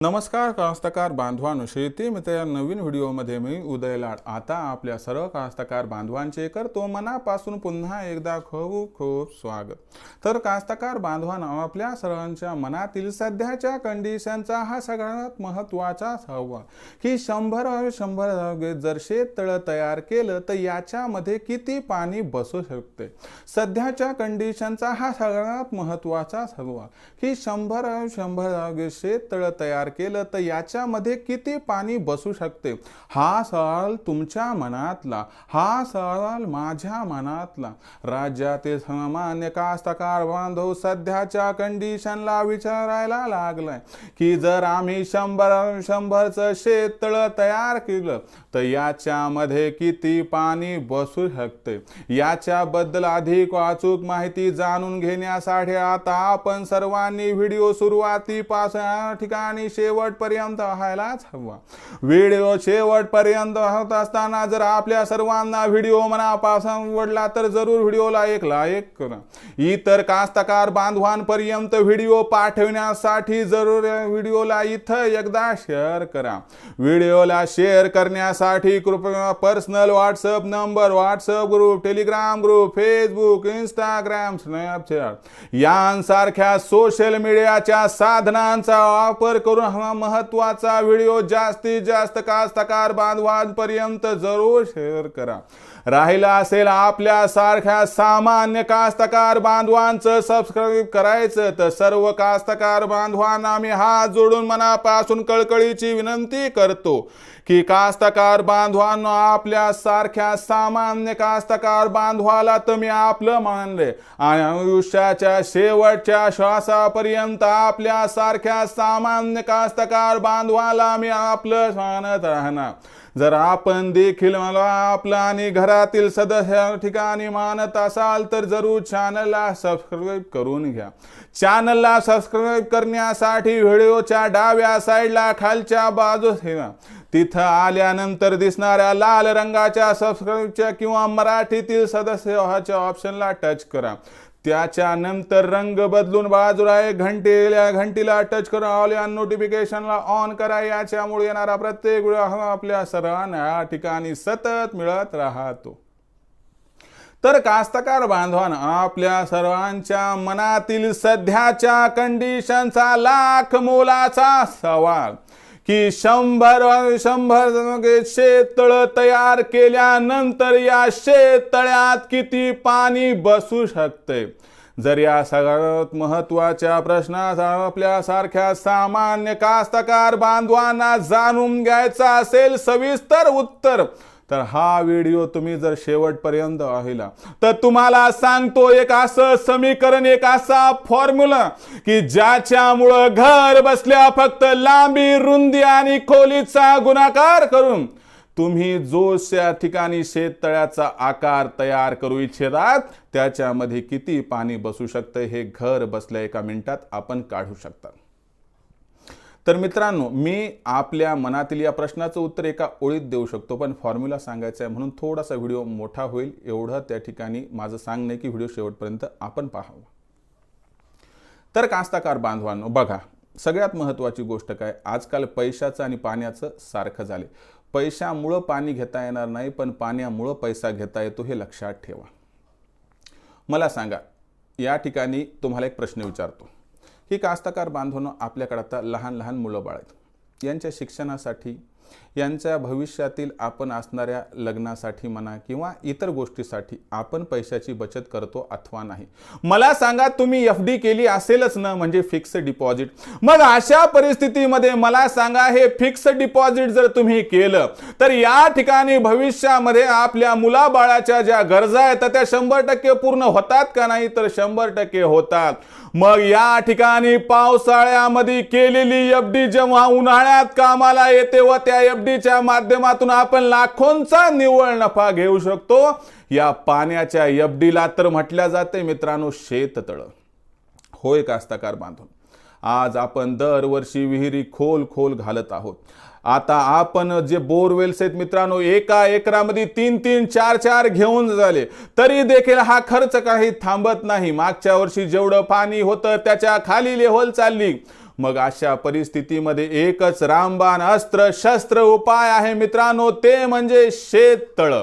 नमस्कार कास्तकार बांधवांनो. शेती मित्र या नवीन व्हिडिओमध्ये मी उदय लाड आता आपल्या सर्व कास्तकार बांधवांचे करतो मनापासून पुन्हा एकदा खूप खूप स्वागत. तर कास्तकार बांधवांनो आपल्या सर्वांच्या मनातील सध्याच्या कंडिशनचा हा सगळ्यात महत्त्वाचा सवाल की शंभर शंभर जागे जर शेततळं तयार केलं तर याच्यामध्ये किती पाणी बसू शकते? सध्याच्या कंडिशनचा हा सगळ्यात महत्त्वाचा सवाल की शंभर शंभर जागे शेततळं तयार केलं तर याच्यामध्ये किती पाणी बसू शकते? हा सवाल तुमच्या मनातला हा सवाल माझ्या मनातला. राज्यातील सामान्य कास्तकार बांधव सध्याच्या कंडिशनला विचारायला लागलाय की जर आम्ही शंभर शंभरचं शेततळं तयार केलं तर याच्यामध्ये किती पाणी बसू शकते? याच्याबद्दल अधिक अचूक माहिती जाणून घेण्यासाठी आता आपण सर्वांनी व्हिडिओ सुरुवातीपासून ठिकाणी शेवटपर्यंत व्हायलाच हवा. व्हिडिओ शेवटपर्यंत होत असताना जर आपल्या सर्वांना व्हिडिओ मनापासून आवडला तर जरूर व्हिडिओला एक लाईक करा. इतर कास्तकार बांधवांपर्यंत व्हिडिओ पाठवण्यासाठी जरूर व्हिडिओला इथं एकदा शेअर करा. व्हिडिओला शेअर करण्यासाठी कृपया personal WhatsApp number WhatsApp group Telegram group Facebook Instagram Snapchat यांसारख्या सोशल मीडियाच्या साधनांचा वापर करून हा महत्त्वाचा व्हिडिओ जास्तीत जास्त कास्तकार बांधवांपर्यंत जरूर शेअर करा. राहिला असेल आपल्या सारख्या सामान्य कास्तकार बांधवांचं सबस्क्राईब करायचं तर सर्व कास्तकार बांधवांना मी हात जोडून मनापासून कळकळीची विनंती करतो की कास्तकार बांधवांना आपल्या सारख्या सामान्य कास्तकार बांधवाला तर मी आपलं मानले आणि आयुष्याच्या शेवटच्या श्वासापर्यंत आपल्या सारख्या सामान्य कास्तकार बांधवाला मी आपलं मानत राहणार. जर आपण देखील मला आपलं आणि घरातील सदस्य ठिकाणी मानत असाल तर जरूर चॅनलला सबस्क्राईब करून घ्या. चॅनलला सबस्क्राईब करण्यासाठी व्हिडिओच्या डाव्या साईडला खालच्या बाजूस ठेवा तिथं आल्यानंतर दिसणाऱ्या लाल रंगाच्या सबस्क्राईबच्या किंवा मराठीतील सदस्य ऑप्शनला टच करा. त्याच्यानंतर रंग बदलून बाजूला एक घंटीला घंटीला टच करून ऑल या नोटिफिकेशनला ऑन करा. याच्यामुळे येणारा प्रत्येक वेळ हा आपल्या सर्वांना या ठिकाणी सतत मिळत राहतो. तर कास्तकार बांधवान आपल्या सर्वांच्या मनातील सध्याच्या कंडिशनचा लाख मोलाचा सवाल. की शंभर शंभर शेततळ तयार केल्यानंतर या शेततळ्यात किती पाणी बसू शकते? जर या सगळ्यात महत्त्वाच्या प्रश्नाचा आपल्यासारख्या सामान्य कास्तकार बांधवांना जाणून घ्यायचा असेल सविस्तर उत्तर तर हा व्हिडिओ तुम्ही जर शेवटपर्यंत पाहिला तर तुम्हाला सांगतो एक असं समीकरण एक असा फॉर्म्युला की ज्याच्यामुळं घर बसल्या फक्त लांबी रुंदी आणि खोलीचा गुणाकार करून तुम्ही जो त्या ठिकाणी शेततळ्याचा आकार तयार करू इच्छितात त्याच्यामध्ये किती पाणी बसू शकतं हे घर बसल्या एका मिनिटात आपण काढू शकता. तर मित्रांनो मी आपल्या मनातील या प्रश्नाचं उत्तर एका ओळीत देऊ शकतो पण फॉर्म्युला सांगायचा आहे म्हणून थोडासा व्हिडिओ मोठा होईल. एवढं त्या ठिकाणी माझं सांगणं की व्हिडिओ शेवटपर्यंत आपण पाहावा. तर कास्ताकार बांधवांनो बघा सगळ्यात महत्त्वाची गोष्ट काय? आजकाल पैशाचं आणि पाण्याचं सारखं झाले पैशामुळं पाणी घेता येणार नाही पण पाण्यामुळं पैसा घेता येतो हे लक्षात ठेवा. मला सांगा या ठिकाणी तुम्हाला एक प्रश्न विचारतो. ही कास्तकार बांधवनं आपल्याकडे आता लहान लहान मुलं बाळ आहेत यांच्या शिक्षणासाठी यांच्या भविष्यातील आपण असणाऱ्या लग्नासाठी म्हणा किंवा इतर गोष्टीसाठी आपण पैशाची बचत करतो अथवा नाही. मला सांगा तुम्ही एफ डी केली असेलच ना म्हणजे फिक्स डिपॉझिट मग अशा परिस्थितीमध्ये मला सांगा हे फिक्स डिपॉझिट जर तुम्ही केलं तर या ठिकाणी भविष्यामध्ये आपल्या मुलाबाळाच्या ज्या गरजा आहेत त्या शंभर टक्के पूर्ण होतात का नाही? तर शंभर टक्के होतात. मग या ठिकाणी पावसाळ्यामध्ये केलेली एफ डी जेव्हा उन्हाळ्यात कामाला येते व त्या या एफडीच्या माध्यमातून आपण लाखोंचा निव्वळ नफा घेऊ शकतो. या पाण्याच्या एफडीला तर म्हटल्या जाते मित्रांनो शेततळ होय कास्तकार बांधून. आज आपण दरवर्षी विहिरी खोल खोल घालत आहोत. आता आपण जे बोरवेल्स आहेत मित्रांनो एका एकरामध्ये तीन तीन चार चार घेऊन झाले. तरी देखील हा खर्च काही थांबत नाही. मागच्या वर्षी जेवढं पाणी होतं त्याच्याखाली लेव्हल चालली. मग अशा परिस्थितीमध्ये एकच रामबाण अस्त्र शस्त्र उपाय आहे मित्रांनो ते म्हणजे शेततळ.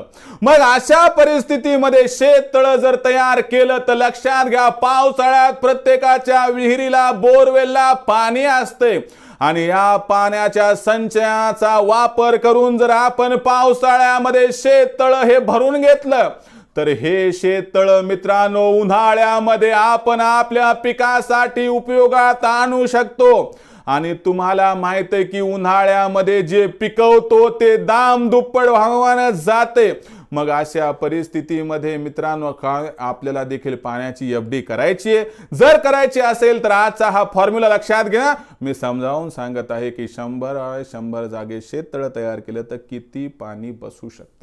मग अशा परिस्थितीमध्ये शेततळ जर तयार केलं तर लक्षात घ्या पावसाळ्यात प्रत्येकाच्या विहिरीला बोरवेलला पाणी असते आणि या पाण्याच्या संचयाचा वापर करून जर आपण पावसाळ्यामध्ये शेततळ हे भरून घेतलं तर हे शेततळ मित्रांनो उन्हाळ्यामध्ये आपण आपल्या पिकासाठी उपयोगात आणू शकतो. आणि तुम्हाला माहीत आहे की उन्हाळ्यामध्ये जे पिकवतो ते दाम दुप्पट भावानं जाते. मग अशा परिस्थितीमध्ये मित्रांनो आपल्याला देखील पाण्याची एफ डी करायची आहे? जर करायची असेल तर आजचा हा फॉर्म्युला लक्षात घ्या. मी समजावून सांगत आहे की शंभर शंभर जागे शेततळ तयार केलं तर किती पाणी बसू शकतं?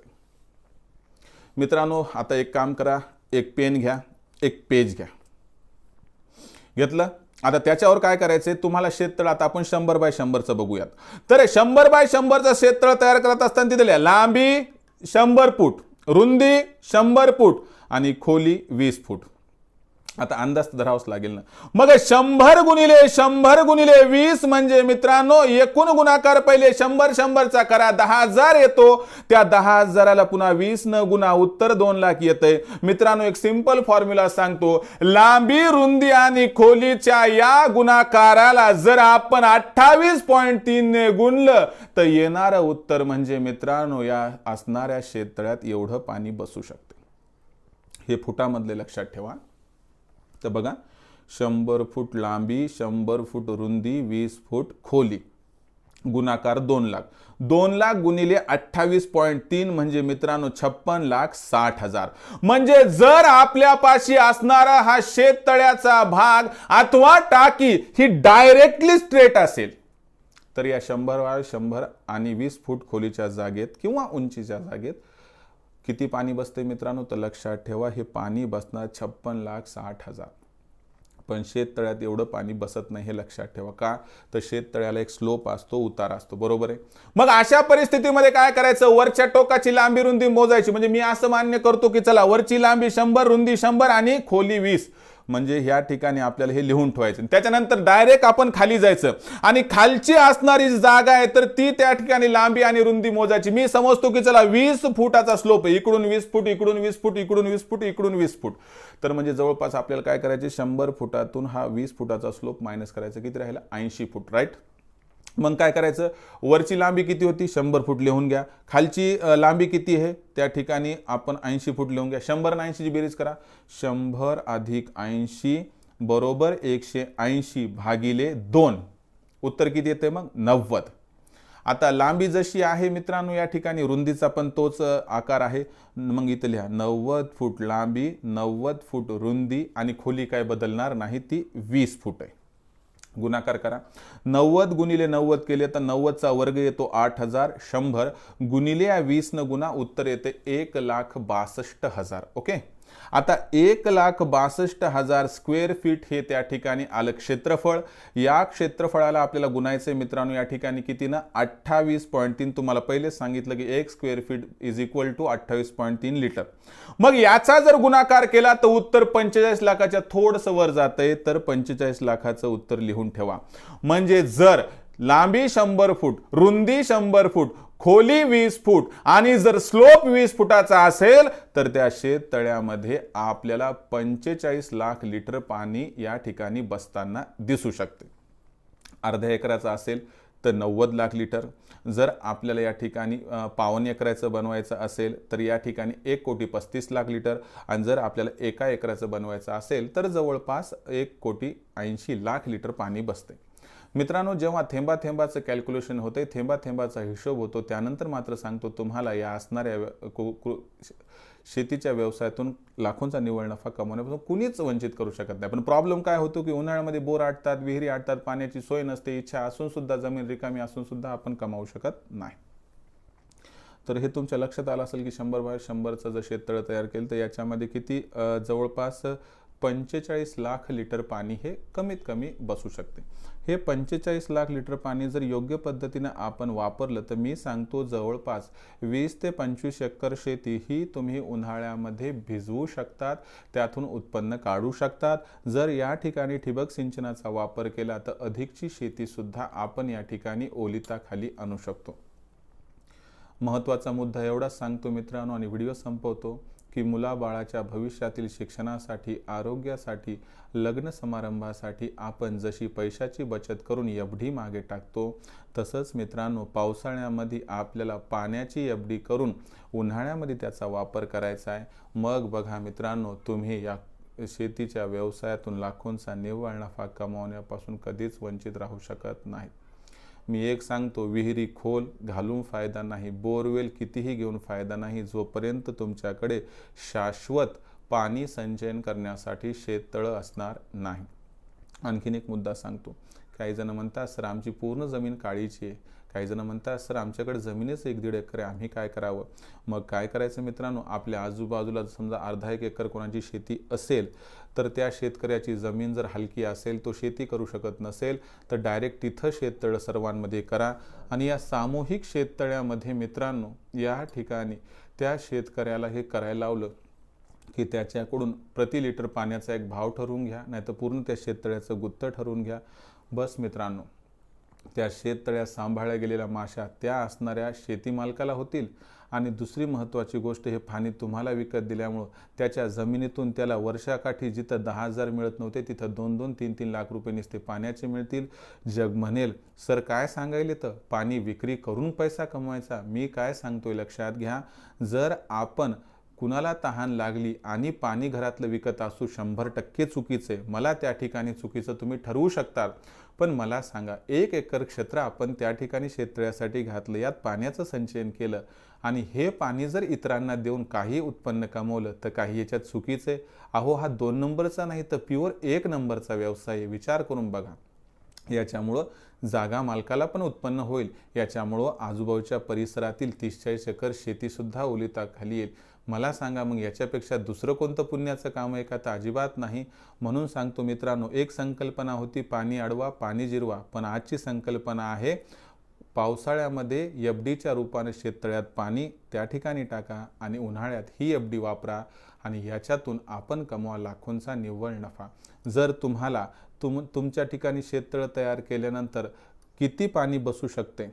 मित्रांनो आता एक काम करा एक पेन घ्या एक पेज घ्या. घेतलं? आता त्याच्यावर काय करायचं तुम्हाला शेततळ आता आपण शंभर बाय शंभरचं बघूयात. तर शंभर बाय शंभरचं शेततळ तयार करत असताना तिथे लिहा, लांबी शंभर फूट रुंदी शंभर फूट आणि खोली वीस फूट. आता अंदाज तर धरावाच लागेल ना. मग शंभर गुणिले शंभर गुणिले वीस म्हणजे मित्रांनो एकूण गुणाकार पहिले शंभर शंभरचा करा दहा हजार येतो. त्या दहा हजाराला पुन्हा वीस न गुणा उत्तर दोन लाख येतंय. मित्रांनो एक सिंपल फॉर्म्युला सांगतो. लांबी रुंदी आणि खोलीच्या या गुणाकाराला जर आपण अठ्ठावीस पॉईंट तीन ने गुणलं तर येणारं उत्तर म्हणजे मित्रांनो या असणाऱ्या शेततळ्यात एवढं पाणी बसू शकते. हे फुटामधले लक्षात ठेवा. तर बघा शंभर फूट लांबी शंभर फूट रुंदी वीस फूट खोली. गुणाकार दोन लाख. दोन लाख गुणिले अठ्ठावीस पॉईंट तीन म्हणजे मित्रांनो छप्पन लाख साठ हजार. म्हणजे जर आपल्यापाशी असणारा हा शेततळ्याचा भाग अथवा टाकी ही डायरेक्टली स्ट्रेट असेल तर या शंभर वाळ शंभर आणि वीस फूट खोलीच्या जागेत किंवा उंचीच्या जागेत किती पाणी बसते मित्रांनो? तर लक्षात ठेवा हे पाणी बसणार छप्पन लाख साठ हजार. पण शेततळ्यात एवढं पाणी बसत नाही हे लक्षात ठेवा. का? तर शेततळ्याला एक स्लोप असतो उतार असतो. बरोबर आहे? मग अशा परिस्थितीमध्ये काय करायचं? वरच्या टोकाची लांबी रुंदी मोजायची. म्हणजे मी असं मान्य करतो की चला वरची लांबी शंभर रुंदी शंभर आणि खोली वीस. म्हणजे ह्या ठिकाणी आपल्याला हे लिहून ठेवायचं. त्याच्यानंतर डायरेक्ट आपण खाली जायचं. आणि खालची असणारी जागा आहे तर ती त्या ठिकाणी लांबी आणि रुंदी मोजायची. मी समजतो की चला वीस फुटाचा स्लोप आहे. इकडून वीस फूट इकडून वीस फूट इकडून वीस फूट इकडून वीस फूट. तर म्हणजे जवळपास आपल्याला काय करायचे? शंभर फुटातून हा वीस फुटाचा स्लोप मायनस करायचा. किती राहिला? ऐंशी फूट राईट मग काय करायचं? वरची लांबी किती होती? शंभर फूट लिहून घ्या. खालची लांबी किती आहे? त्या ठिकाणी आपण ऐंशी फूट लिहून घ्या. शंभर आणि ऐंशीची बेरीज करा. शंभर अधिक ऐंशी बरोबर एकशे ऐंशी भागिले दोन. उत्तर किती येते मग? नव्वद. आता लांबी जशी आहे मित्रांनो या ठिकाणी रुंदीचा पण तोच आकार आहे. मग इथं लिहा. नव्वद फूट लांबी नव्वद फूट रुंदी आणि खोली काय बदलणार नाही ती वीस फूट आहे. गुणाकार करा. नव्वद गुणिले नव्वद केले तर नव्वदचा वर्ग येतो आठ हजार शंभर. गुणिले या वीसनं गुणा उत्तर येते एक लाख बासष्ट हजार. ओके? आता एक लाख बासष्ट हजार स्क्वेअर फीट हे त्या ठिकाणी आलं क्षेत्रफळ. या क्षेत्रफळाला आपल्याला गुणायचे मित्रांनो या ठिकाणी किती ना अठ्ठावीस पॉईंट तीन. तुम्हाला पहिलेच सांगितलं की एक square feet is equal to अठ्ठावीस पॉईंट तीन लिटर मग याचा जर गुणाकार केला तर उत्तर पंचेचाळीस लाखाच्या थोडंसं वर जातंय तर पंचेचाळीस लाखाचं उत्तर लिहून ठेवा. म्हणजे जर लांबी शंभर फूट रुंदी शंभर फूट खोली वीस फूट आणि जर स्लोप वीस फुटाचा असेल तर त्या शेततळ्यामध्ये आपल्याला पंचेचाळीस लाख लिटर पाणी या ठिकाणी बसताना दिसू शकते. अर्ध्या एकराचा असेल तर नव्वद लाख लिटर. जर आपल्याला या ठिकाणी पावन एकराचं बनवायचं असेल तर या ठिकाणी एक कोटी पस्तीस लाख लिटर. आणि जर आपल्याला एका एकराचं बनवायचं असेल तर जवळपास एक कोटी ऐंशी लाख लिटर पाणी बसते. मित्रांनो जेव्हा थेंबा थेंबाचं कॅल्क्युलेशन होते थेंबा थेंबाचा हिशोब होतो त्यानंतर मात्र सांगतो तुम्हाला या असणाऱ्या व्य- कु- कु- शेतीच्या व्यवसायातून लाखोंचा निव्वळ नफा कमवण्यापासून कुणीच वंचित करू शकत नाही. पण प्रॉब्लेम काय होतो की उन्हाळ्यामध्ये बोर आटतात विहिरी आटतात पाण्याची सोय नसते इच्छा असून सुद्धा जमीन रिकामी असून सुद्धा आपण कमावू शकत नाही. तर हे तुमच्या लक्षात आलं असेल की शंभर बाय शंभरचं जर शेततळं तयार केलं तर याच्यामध्ये किती जवळपास पंचेचाळीस लाख लिटर पाणी हे कमीत कमी बसू शकते. हे पंचेचाळीस लाख लिटर पाणी जर योग्य पद्धतीनं आपण वापरलं तर मी सांगतो जवळपास वीस ते पंचवीस एकर शेती ही तुम्ही उन्हाळ्यामध्ये भिजवू शकतात त्यातून उत्पन्न काढू शकतात. जर या ठिकाणी ठिबक सिंचनाचा वापर केला तर अधिकची शेतीसुद्धा आपण या ठिकाणी ओलिताखाली आणू शकतो. महत्त्वाचा मुद्दा एवढाच सांगतो मित्रांनो आणि व्हिडिओ संपवतो. की मुलाबाळाच्या भविष्यातील शिक्षणासाठी आरोग्यासाठी लग्न समारंभासाठी आपण जशी पैशाची बचत करून एवढी मागे टाकतो तसंच मित्रांनो पावसाळ्यामध्ये आपल्याला पाण्याची एफडी करून उन्हाळ्यामध्ये त्याचा वापर करायचा आहे. मग बघा मित्रांनो तुम्ही या शेतीच्या व्यवसायातून लाखोंचा निव्वळ नफा कमावण्यापासून कधीच वंचित राहू शकत नाहीत. मी एक सांगतो विहिरी खोल घालून फायदा नाही. बोरवेल कितीही घेऊन फायदा नाही. जोपर्यंत तुमच्याकडे शाश्वत पाणी संचयन करण्यासाठी शेततळं असणार नाही. आणखीन एक मुद्दा सांगतो. काही जण म्हणतात सर आमची पूर्ण जमीन काळीची आहे. काही जण म्हणतात सर आमच्याकडे जमीनच एक दीड एकर आहे आम्ही काय करावं? मग काय करायचं मित्रांनो? आपल्या आजूबाजूला समजा अर्धा एक एकर कोणाची शेती असेल तर त्या शेतकऱ्याची जमीन जर हलकी असेल तो शेती करू शकत नसेल तर डायरेक्ट तिथं शेततळं सर्वांमध्ये करा. आणि या सामूहिक शेततळ्यामध्ये मित्रांनो या ठिकाणी त्या शेतकऱ्याला हे करायला लावलं की त्याच्याकडून प्रति लिटर पाण्याचा एक भाव ठरवून घ्या नाहीतर पूर्ण त्या शेततळ्याचं गुत्त ठरवून घ्या. बस मित्रांनो त्या शेततळ्या सांभाळल्या गेलेल्या माशा त्या असणाऱ्या शेती मालकाला होतील. आणि दुसरी महत्त्वाची गोष्ट हे पाणी तुम्हाला विकत दिल्यामुळं त्याच्या जमिनीतून त्याला वर्षाकाठी जिथं दहा हजार मिळत नव्हते तिथं दोन दोन तीन तीन लाख रुपये निसते पाण्याचे मिळतील. जग म्हणेल सर काय सांगायले तर पाणी विक्री करून पैसा कमवायचा. मी काय सांगतोय लक्षात घ्या. जर आपण कुणाला तहान लागली आणि पाणी घरातलं विकत असू शंभर टक्के चुकीचे मला त्या ठिकाणी चुकीचं तुम्ही ठरवू शकता. पण मला सांगा एक एकर क्षेत्र आपण त्या ठिकाणी शेततळ्यासाठी घातलं यात पाण्याचं संचयन केलं आणि हे पाणी जर इतरांना देऊन काही उत्पन्न कमवलं तर काही याच्यात चुकीचं आहे? अहो हा दोन नंबरचा नाही तर प्युअर एक नंबरचा व्यवसाय विचार करून बघा. याच्यामुळं जागा मालकाला पण उत्पन्न होईल. याच्यामुळं आजूबाजूच्या परिसरातील तीस चाळीस एकर शेतीसुद्धा ओलिताखाली येईल. मला सांगा मग याच्यापेक्षा दुसरं कोणतं पुण्याचं काम आहे का? तर अजिबात नाही. म्हणून सांगतो मित्रांनो एक संकल्पना होती पाणी अडवा पाणी जिरवा. पण आजची संकल्पना आहे पावसाळ्यामध्ये एफ डीच्या रूपाने शेततळ्यात पाणी त्या ठिकाणी टाका आणि उन्हाळ्यात ही एफ डी वापरा आणि याच्यातून आपण कमवा लाखोंचा निव्वळ नफा. जर तुम्हाला तुम तुमच्या ठिकाणी शेततळं तयार केल्यानंतर किती पाणी बसू शकते?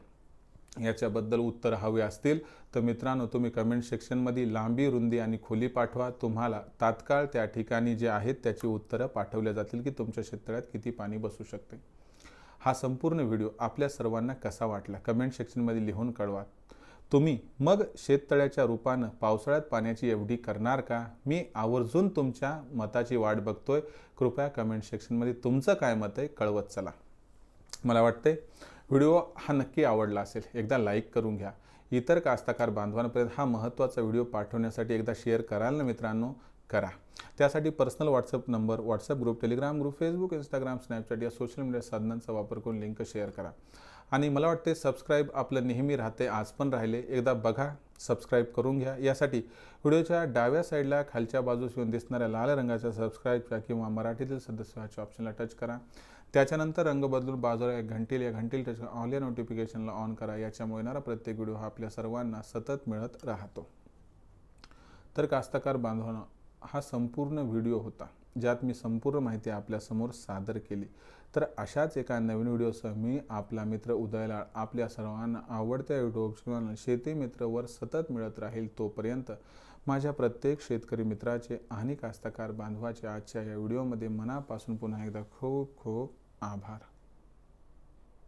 याच्याबद्दल उत्तर हवे असतील. तर मित्रांनो तुम्ही कमेंट सेक्शनमध्ये लांबी रुंदी आणि खोली पाठवा. तुम्हाला तात्काळ त्या ठिकाणी जे आहेत त्याची उत्तरं पाठवल्या जातील की तुमच्या शेततळ्यात किती पाणी बसू शकते. हा संपूर्ण व्हिडिओ आपल्या सर्वांना कसा वाटला? कमेंट सेक्शनमध्ये लिहून कळवा. तुम्ही मग शेततळ्याच्या रूपानं पावसाळ्यात पाण्याची एवढी करणार का? मी आवर्जून तुमच्या मताची वाट बघतोय. कृपया कमेंट सेक्शनमध्ये तुमचं काय मत आहे कळवत चला. मला वाटते व्हिडिओ हा नक्की आवडला असेल एकदा लाईक करून घ्या. इतर कास्तकार बांधवांपर्यंत हा महत्त्वाचा व्हिडिओ पाठवण्यासाठी एकदा शेअर कराल ना मित्रांनो? करा. त्यासाठी personal WhatsApp number WhatsApp group Telegram group Facebook Instagram Snapchat या सोशल मीडिया साधनांचा वापर करून लिंक शेअर करा. आणि मला वाटते सबस्क्राईब आपलं नेहमी राहते आज पण राहिले. एकदा बघा सबस्क्राईब करून घ्या. यासाठी व्हिडिओच्या डाव्या साईडला खालच्या बाजूस येऊन दिसणाऱ्या लाल रंगाच्या सबस्क्राईबच्या किंवा मराठीतील सदस्याच्या ऑप्शनला टच करा. त्याच्यानंतर रंग बदलून बाजूला एक घंटील या घंटील टच ऑल या नोटिफिकेशनला ऑन करा. याच्यामुळे येणारा प्रत्येक व्हिडिओ हा आपल्या सर्वांना सतत मिळत राहतो. तर कास्तकार बांधवांना हा संपूर्ण व्हिडिओ होता ज्यात मी संपूर्ण माहिती आपल्यासमोर सादर केली. तर अशाच एका नवीन व्हिडिओसह मी आपला मित्र उदयलाळ आपल्या सर्वांना आवडत्या युट्यूब चॅनल शेती मित्रवर सतत मिळत राहील तोपर्यंत माझ्या प्रत्येक शेतकरी मित्राचे आणि कास्तकार बांधवाचे आजच्या या व्हिडिओमध्ये मनापासून पुन्हा एकदा खूप खूप आभार.